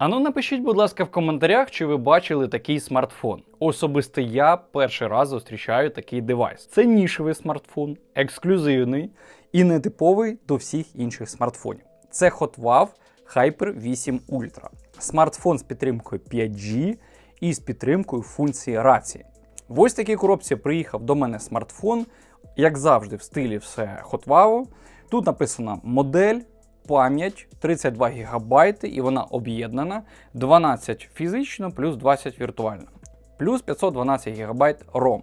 Ану, напишіть, будь ласка, в коментарях, чи ви бачили такий смартфон. Особисто я перший раз зустрічаю такий девайс. Це нішевий смартфон, ексклюзивний і нетиповий до всіх інших смартфонів. Це Hotwav Hyper 8 Ultra. Смартфон з підтримкою 5G і з підтримкою функції рації. В ось такій коробці приїхав до мене смартфон, як завжди, в стилі все Hotwav. Тут написана модель, пам'ять 32 ГБ, і вона об'єднана 12 фізично плюс 20 віртуально, плюс 512 ГБ ROM.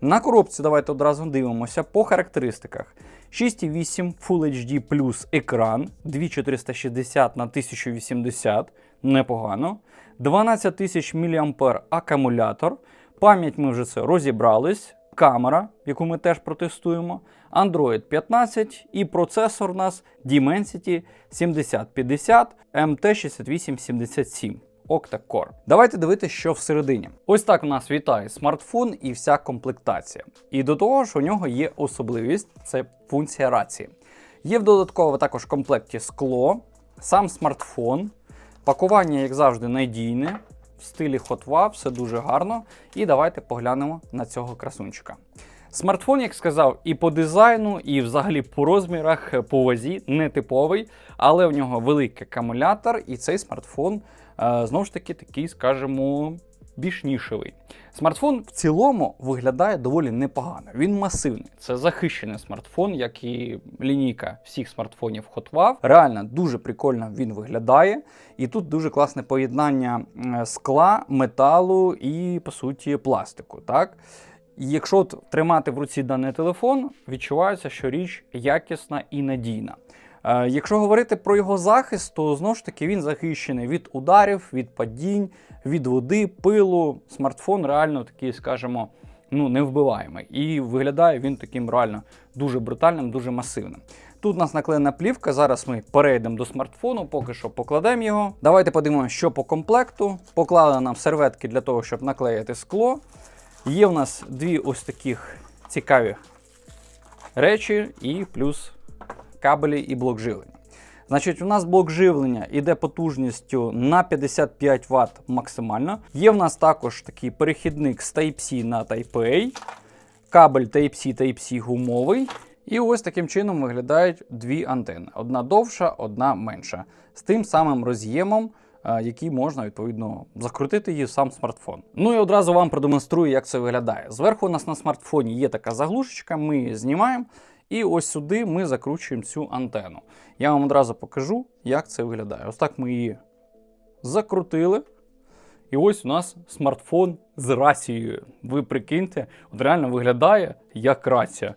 На коробці давайте одразу дивимося по характеристиках. 6,8 Full HD плюс екран 2460 на 1080, непогано. 12 тисяч мА акумулятор. Пам'ять ми вже це розібрались. Камера, яку ми теж протестуємо. Android 15 і процесор у нас Dimensity 7050 MT6877 Octa-Core. Давайте дивитися, що всередині. Ось так у нас вітає смартфон і вся комплектація. І до того ж, у нього є особливість це функція рації. Є в додатково також комплекті скло, сам смартфон, пакування, як завжди, надійне. В стилі Hotwa, все дуже гарно. І давайте поглянемо на цього красунчика. Смартфон, як сказав, і по дизайну, і взагалі по розмірах, по вазі не типовий, але в нього великий акумулятор, і цей смартфон е, знову ж таки такий, скажімо, більш нішевий. Смартфон в цілому виглядає доволі непогано. Він масивний. Це захищений смартфон, як і лінійка всіх смартфонів Hotwav. Реально дуже прикольно він виглядає. І тут дуже класне поєднання е, скла, металу і, по суті, пластику. Так? Якщо от тримати в руці даний телефон, відчувається, що річ якісна і надійна. Е, Якщо говорити про його захист, то знову ж таки він захищений від ударів, від падінь, від води, пилу. Смартфон реально такий, скажімо, ну, невбиваємий. І виглядає він таким реально дуже брутальним, дуже масивним. Тут у нас наклеєна плівка. Зараз ми перейдемо до смартфону, поки що покладемо його. Давайте подивимося, що по комплекту. Поклали нам серветки для того, щоб наклеїти скло. Є в нас дві ось таких цікаві речі, і плюс кабелі і блок живлення. Значить, у нас блок живлення йде потужністю на 55 Вт максимально. Є в нас також такий перехідник з Type-C на Type-A, кабель Type-C, Type-C гумовий. І ось таким чином виглядають дві антени: одна довша, одна менша. З тим самим роз'ємом, е, який можна відповідно закрутити її в сам смартфон. Ну і одразу вам продемонструю, як це виглядає. Зверху у нас на смартфоні є така заглушечка, ми її знімаємо. І ось сюди ми закручуємо цю антенну. Я вам одразу покажу, як це виглядає. Ось так ми її закрутили. І ось у нас смартфон з рацією. Ви прикиньте, от реально виглядає як рація.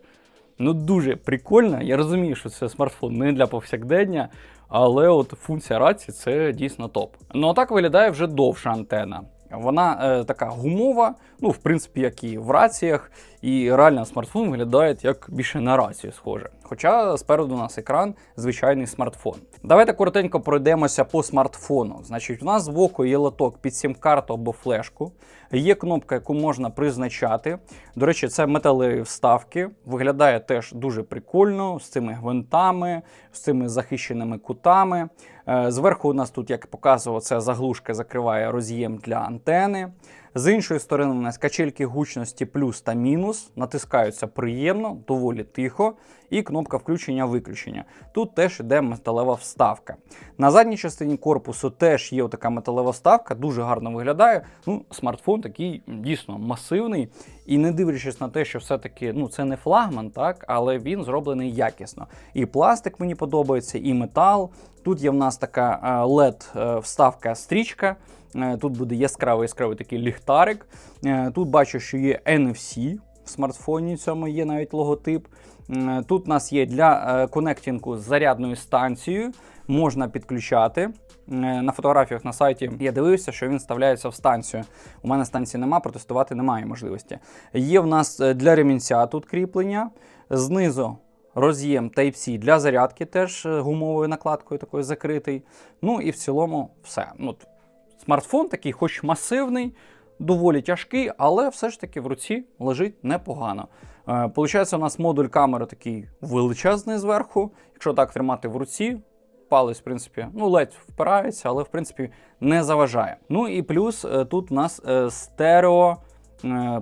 Ну, дуже прикольно. Я розумію, що це смартфон не для повсякдення, але от функція рації це дійсно топ. Ну а так виглядає вже довша антена. Вона е, така гумова, ну, в принципі, як і в раціях, і реально смартфон виглядає як більше на рацію схоже. Хоча спереду у нас екран звичайний смартфон. Давайте коротенько пройдемося по смартфону. Значить, у нас збоку є лоток під сім-карту або флешку. Є кнопка, яку можна призначати. До речі, це металеві вставки. Виглядає теж дуже прикольно з цими гвинтами, з цими захищеними кутами. Е, Зверху у нас тут, як показував, це заглушка закриває роз'єм для антени. З іншої сторони, у нас качельки гучності плюс та мінус. Натискаються приємно, доволі тихо. І кнопка включення-виключення. Тут теж йде металева вставка. На задній частині корпусу теж є така металева вставка, дуже гарно виглядає. Ну, Смартфон такий дійсно масивний. І не дивлячись на те, що все-таки ну, це не флагман, так, але він зроблений якісно. І пластик мені подобається, і метал. Тут є в нас така LED вставка стрічка. Е, Тут буде яскравий яскравий такий ліхтарик. Е, Тут бачу, що є NFC в смартфоні, цьому є навіть логотип. Е, Тут у нас є для е, конектінгу з зарядною станцією, можна підключати. Е, На фотографіях на сайті я дивився, що він вставляється в станцію. У мене станції нема, протестувати немає можливості. Є в нас е, для ремінця тут кріплення. Знизу роз'єм Type-C для зарядки, теж е, гумовою накладкою такою закритий. Ну і в цілому все. Ну, Смартфон такий, хоч масивний, доволі тяжкий, але все ж таки в руці лежить непогано. Е, Получається, у нас модуль камери такий величезний зверху. Якщо так тримати в руці, палець, в принципі, ну ледь впирається, але в принципі не заважає. Ну і плюс е, тут у нас е, стерео.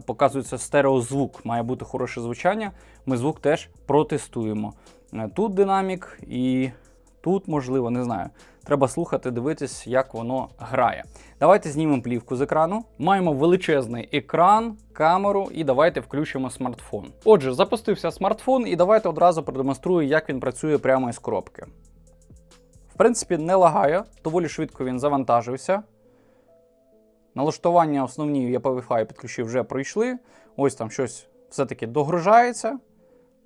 Показується стереозвук, має бути хороше звучання. Ми звук теж протестуємо. Тут динамік і тут, можливо, не знаю. Треба слухати, дивитись, як воно грає. Давайте знімемо плівку з екрану. Маємо величезний екран, камеру, і давайте включимо смартфон. Отже, запустився смартфон, і давайте одразу продемонструю, як він працює прямо із коробки. В принципі, не лагає, доволі швидко він завантажився. Налаштування основні я по Wi-Fi підключив вже пройшли. Ось там щось все-таки догружається.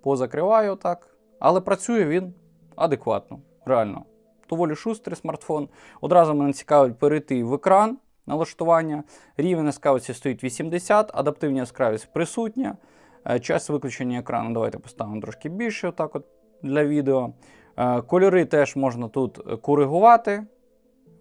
Позакриваю так. Але працює він адекватно, реально. Доволі шустрий смартфон. Одразу мене цікавить перейти в екран налаштування. Рівень яскравості стоїть 80, адаптивна яскравість присутня. Е, Час виключення екрану давайте поставимо трошки більше, отак от для відео. Е, Кольори теж можна тут коригувати,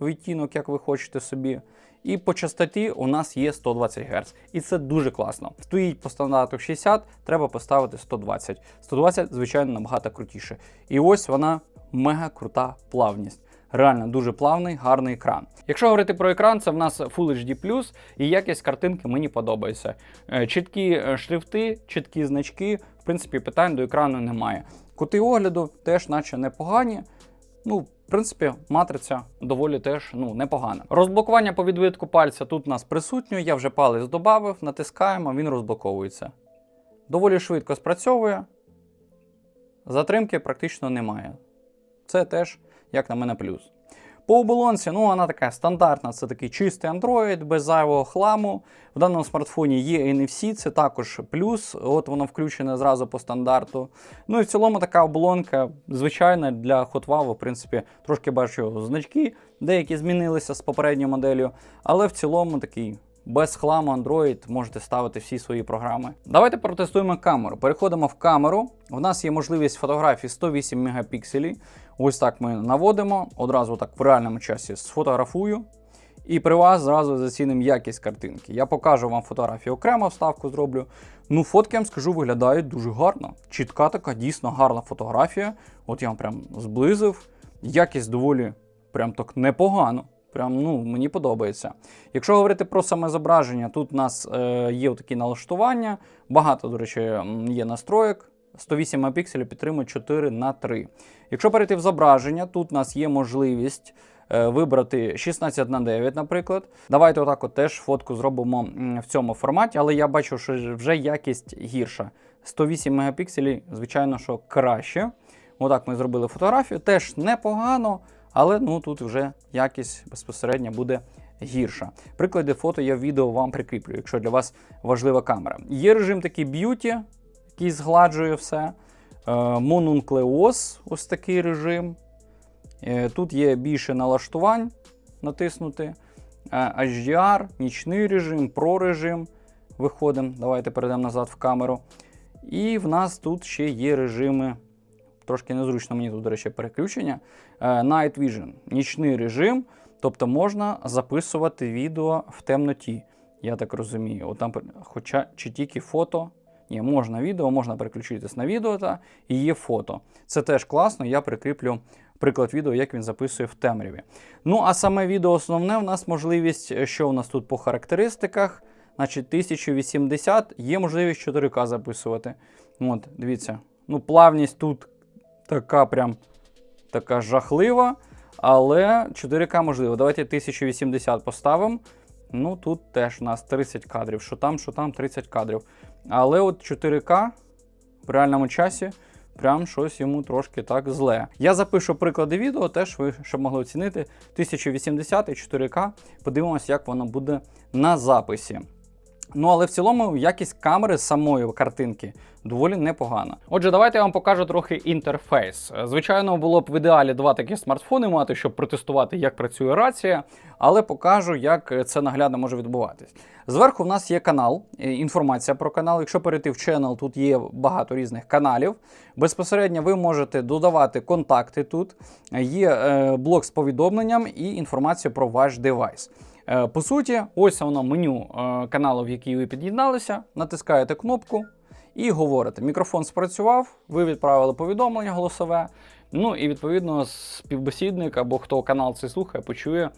відтінок, як ви хочете собі. І по частоті у нас є 120 Гц. І це дуже класно. Стоїть по стандарту 60, треба поставити 120. 120, звичайно, набагато крутіше. І ось вона мега крута плавність. Реально дуже плавний, гарний екран. Якщо говорити про екран, це в нас Full HD+, і якість картинки мені подобається. Е, Чіткі е, шрифти, чіткі значки, в принципі, питань до екрану немає. Кути огляду теж, наче непогані. Ну, в принципі, матриця доволі теж ну, непогана. Розблокування по відбитку пальця тут у нас присутньо. Я вже палець додав, натискаємо, він розблоковується. Доволі швидко спрацьовує. Затримки практично немає. Це теж, як на мене, плюс. По оболонці, ну вона така стандартна, це такий чистий Android, без зайвого хламу. В даному смартфоні є NFC, це також плюс. От воно включене зразу по стандарту. Ну і в цілому така оболонка звичайна для HotWow, в принципі, трошки бачу значки, деякі змінилися з попередньою моделлю, але в цілому такий. Без хламу Android можете ставити всі свої програми. Давайте протестуємо камеру. Переходимо в камеру. У нас є можливість фотографії 108 мегапікселів. Ось так ми наводимо, одразу так в реальному часі сфотографую. І при вас зразу зацінимо якість картинки. Я покажу вам фотографію окремо, вставку зроблю. Ну, фотки, я вам скажу, виглядають дуже гарно. Чітка така, дійсно гарна фотографія. От я вам прям зблизив. Якість доволі прям так непогано. Прям ну, мені подобається. Якщо говорити про саме зображення, тут у нас е, є такі налаштування. Багато, до речі, є настроєк. 108 мегапікселів підтримує 4 на 3. Якщо перейти в зображення, тут у нас є можливість е, вибрати 16 на 9, наприклад. Давайте отак от теж фотку зробимо в цьому форматі, але я бачу, що вже якість гірша. 108 мегапікселів, звичайно, що краще. Отак ми зробили фотографію. Теж непогано, але ну тут вже якість безпосередньо буде гірша. Приклади фото я в відео вам прикріплю, якщо для вас важлива камера. Є режим такий б'юті, який згладжує все. Е, Монунклеоз, ось такий режим. Е, Тут є більше налаштувань натиснути. Е, HDR, нічний режим, Pro режим. Виходимо. Давайте перейдемо назад в камеру. І в нас тут ще є режими. Трошки незручно мені тут, до речі, переключення. Night Vision, нічний режим. Тобто можна записувати відео в темноті. Я так розумію. От хоча чи тільки фото. Ні, можна відео, можна переключитись на відео та і є фото. Це теж класно. Я прикріплю приклад відео, як він записує в темряві. Ну, а саме відео основне у нас можливість, е, що у нас тут по характеристиках. Значить, 1080 є можливість 4К записувати. От, дивіться. Ну, плавність тут така прям така жахлива, але 4К можливо. Давайте 1080 поставимо. Ну, тут теж у нас 30 кадрів. Що там, що там, 30 кадрів. Але от 4К в реальному часі прям щось йому трошки так зле. Я запишу приклади відео, теж ви щоб могли оцінити 1080 і 4К. Подивимося, як воно буде на записі. Ну, але в цілому якість камери самої картинки доволі непогана. Отже, давайте я вам покажу трохи інтерфейс. Е, Звичайно, було б в ідеалі два такі смартфони мати, щоб протестувати, як працює рація, але покажу, як це наглядно може відбуватись. Зверху в нас є канал, е, інформація про канал. Якщо перейти в channel, тут є багато різних каналів. Безпосередньо ви можете додавати контакти тут. Є е, блок з повідомленням і інформація про ваш девайс. Е, По суті, ось воно меню е, каналу, в який ви під'єдналися. Натискаєте кнопку і говорите. Мікрофон спрацював, ви відправили повідомлення голосове. Ну і відповідно співбесідник або хто канал цей слухає, почує е,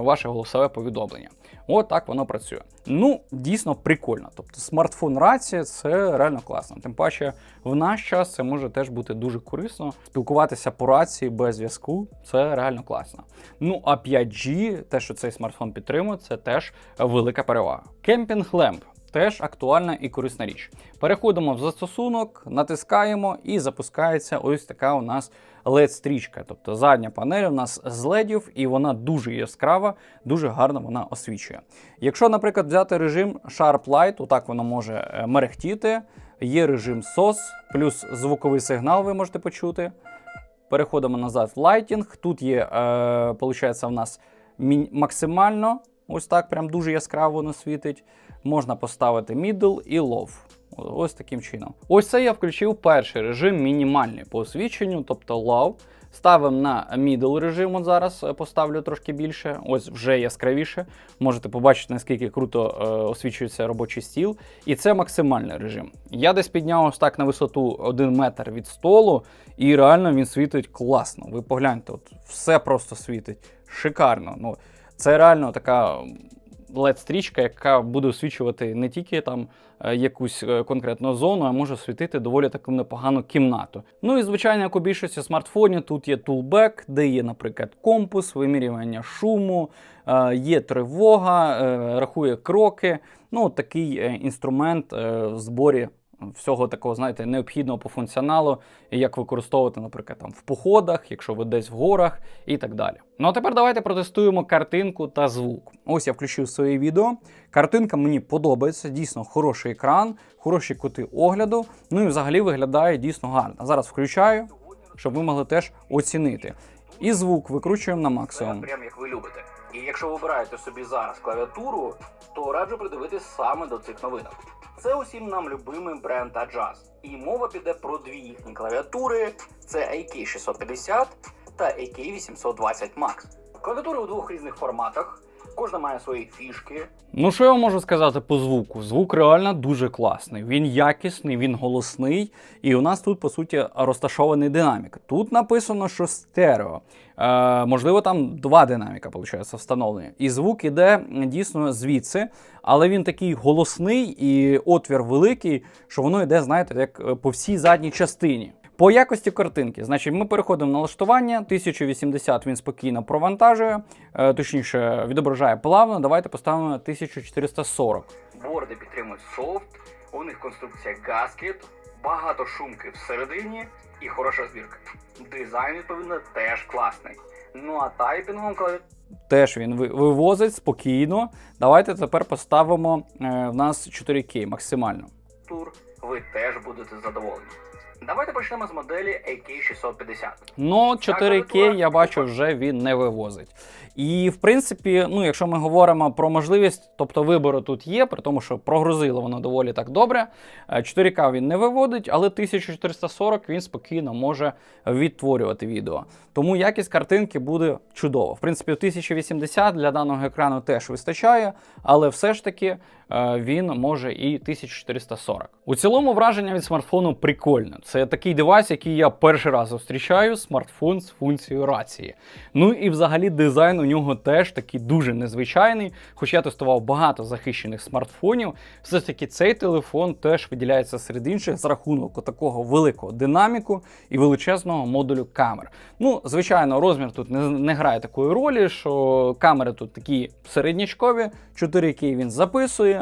ваше голосове повідомлення. От так воно працює. Ну, дійсно прикольно. Тобто смартфон рація це реально класно. Тим паче, в наш час це може теж бути дуже корисно. Спілкуватися по рації без зв'язку це реально класно. Ну а 5G, те, що цей смартфон підтримує, це теж велика перевага. Кемпінг лемп. Теж актуальна і корисна річ. Переходимо в застосунок, натискаємо і запускається ось така у нас LED-стрічка. Тобто задня панель у нас з ледів, і вона дуже яскрава, дуже гарно вона освічує. Якщо, наприклад, взяти режим Sharp Light, отак воно може е, мерехтіти. Є режим SOS, плюс звуковий сигнал ви можете почути. Переходимо назад в Lighting. Тут є, е, в нас максимально, ось так, прям дуже яскраво воно світить. Можна поставити middle і low. Ось таким чином. Ось це я включив перший режим мінімальний по освіченню, тобто low. Ставимо на middle режим, от зараз е, поставлю трошки більше, ось вже яскравіше. Можете побачити, наскільки круто е, освічується робочий стіл. І це максимальний режим. Я десь підняв ось так на висоту 1 метр від столу, і реально він світить класно. Ви погляньте, от все просто світить. Шикарно. Ну, це реально така LED-стрічка, яка буде освічувати не тільки там е, якусь е, конкретну зону, а може освітити доволі таку непогану кімнату. Ну і звичайно, як у більшості смартфонів, тут є тулбек, де є, наприклад, компас, вимірювання шуму, е, є тривога, рахує кроки. Ну, такий інструмент в зборі всього такого, знаєте, необхідного по функціоналу, як використовувати, наприклад, там в походах, якщо ви десь в горах і так далі. Ну а тепер давайте протестуємо картинку та звук. Ось я включив своє відео. Картинка мені подобається, дійсно хороший екран, хороші кути огляду. Ну і взагалі виглядає дійсно гарно. Зараз включаю, щоб ви могли теж оцінити. І звук викручуємо на максимум. Прям як ви любите. І якщо ви обираєте собі зараз клавіатуру, то раджу придивитись саме до цих новинок. Це усім нам любимий бренд Adjust. І мова піде про дві їхні клавіатури: це AK650 та AK820 Max. Клавіатури у двох різних форматах. Кожна має свої фішки, Ну, що я можу сказати по звуку? Звук реально дуже класний. Він якісний, він голосний. І у нас тут, по суті, розташований динамік. Тут написано, що стерео. Е, можливо, там два динаміка, виходить, встановлені. І звук іде дійсно звідси, але він такий голосний і отвір великий, що воно йде, знаєте, як е, по всій задній частині. По якості картинки, значить, ми переходимо на налаштування. 1080 він спокійно провантажує, е, точніше, відображає плавно. Давайте поставимо на 1440. борди підтримують софт, у них конструкція Gasket, багато шумки всередині і хороша збірка. Дизайн, відповідно, теж класний. Ну а тайпінгом клавіатури Теж він вивозить спокійно. Давайте тепер поставимо е, в нас 4К максимально. тур, ви теж будете задоволені. Давайте почнемо з моделі AK650. Ну, 4К я бачу, вже він не вивозить. І в принципі, ну, якщо ми говоримо про можливість, тобто вибору тут є, при тому, що прогрузило воно доволі так добре. Е, 4К він не виводить, але 1440 він спокійно може відтворювати відео. Тому якість картинки буде чудова. В принципі, 1080 для даного екрану теж вистачає, але все ж таки е, він може і 1440. У цілому враження від смартфону прикольне. Це такий девайс, який я перший раз зустрічаю, смартфон з функцією рації. Ну і взагалі дизайн у нього теж такий дуже незвичайний. Хоч я тестував багато захищених смартфонів, все ж таки цей телефон теж виділяється серед інших з рахунок такого великого динаміку і величезного модулю камер. Ну, звичайно, розмір тут не, не грає такої ролі, що камери тут такі середнячкові, 4К він записує.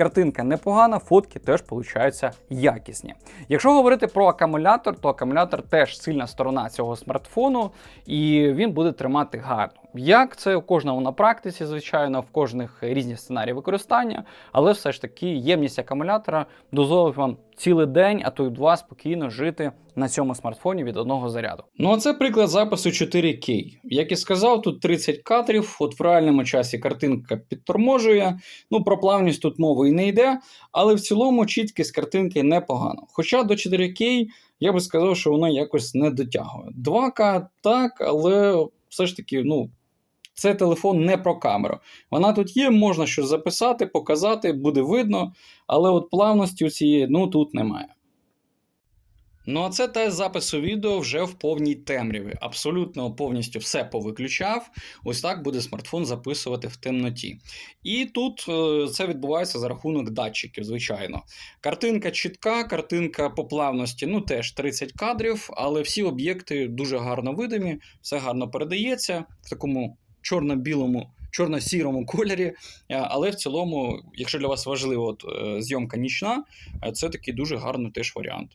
Картинка непогана, фотки теж получаються якісні. Якщо говорити про акумулятор, то акумулятор теж сильна сторона цього смартфону, і він буде тримати гарно. Як це у кожному на практиці, звичайно, в кожних різні сценарії використання, але все ж таки ємність акумулятора дозволить вам цілий день, а то й два спокійно жити на цьому смартфоні від одного заряду. Ну а це приклад запису 4К. Як і сказав, тут 30 кадрів, от в реальному часі картинка підторможує. Ну, про плавність тут мови і не йде, але в цілому чіткість картинки непогано. Хоча до 4К я би сказав, що воно якось не дотягує. 2К так, але все ж таки, ну. Це телефон не про камеру. Вона тут є, можна щось записати, показати, буде видно, але от плавності у цієї ну тут немає. Ну а це тест запису відео вже в повній темряві. Абсолютно повністю все повиключав. Ось так буде смартфон записувати в темноті. І тут е, це відбувається за рахунок датчиків, звичайно. Картинка чітка, картинка по плавності, ну теж 30 кадрів, але всі об'єкти дуже гарно видимі, все гарно передається в такому чорно-білому. Чорно-сірому кольорі, Е, але в цілому, якщо для вас важлива е, зйомка нічна, це такий дуже гарний теж варіант.